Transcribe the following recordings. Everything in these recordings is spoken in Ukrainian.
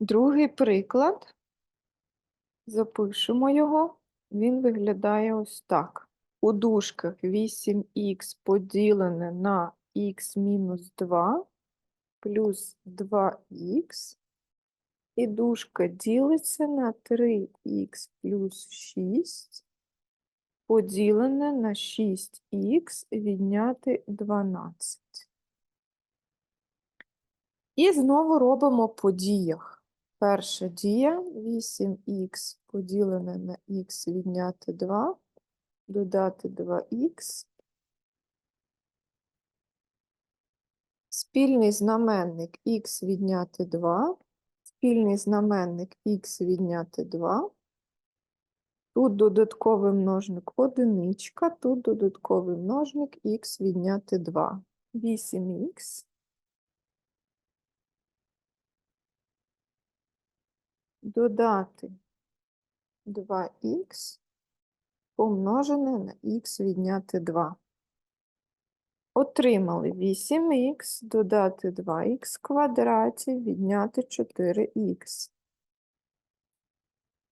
Другий приклад. Запишемо його. Він виглядає ось так. У дужках 8х поділене на х мінус 2 плюс 2х. І дужка ділиться на 3х плюс 6 поділене на 6х відняти 12. І знову робимо по діях. Перша дія 8х поділене на х відняти 2, додати 2х. Спільний знаменник х відняти 2, спільний знаменник х відняти 2. Тут додатковий множник одиничка, тут додатковий множник х відняти 2. 8х додати 2х помножене на х відняти 2. Отримали 8х додати 2х в квадраті відняти 4х.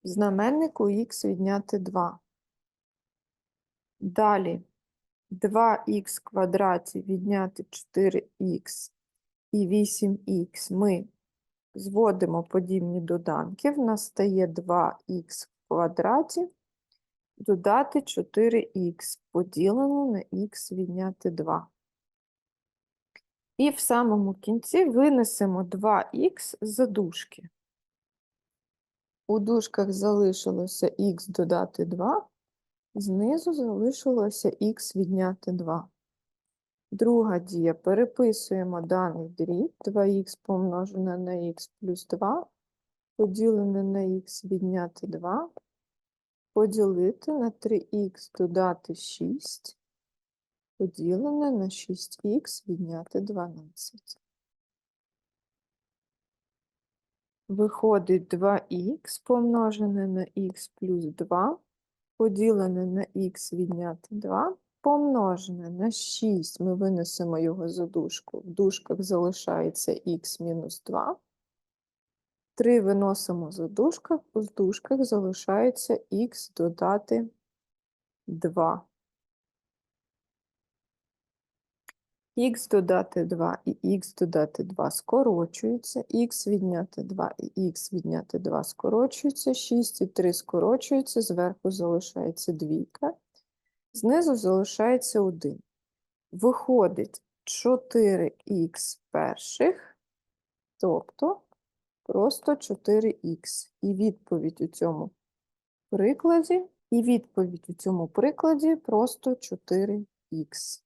В знаменнику х відняти 2. Далі 2х в квадраті відняти 4х і 8х ми зводимо подібні доданки. В нас стає 2х в квадраті додати 4х поділено на х відняти 2. І в самому кінці винесемо 2х за дужки. У дужках залишилося х додати 2, знизу залишилося х відняти 2. Друга дія. Переписуємо даний дріб 2х помножене на х плюс 2, поділене на х відняти 2, поділити на 3х додати 6, поділене на 6х відняти 12. Виходить 2х помножене на х плюс 2, поділене на х відняти 2, помножене на 6, ми винесемо його за дужку, в дужках залишається х мінус 2. 3 виносимо за дужках, у дужках залишається х додати 2. х додати 2 і х додати 2 скорочуються, х відняти 2 і х відняти 2 скорочуються, 6 і 3 скорочуються, зверху залишається двійка, знизу залишається 1. Виходить 4х перших, тобто просто 4х. І відповідь у цьому прикладі, і відповідь у цьому прикладі просто 4х.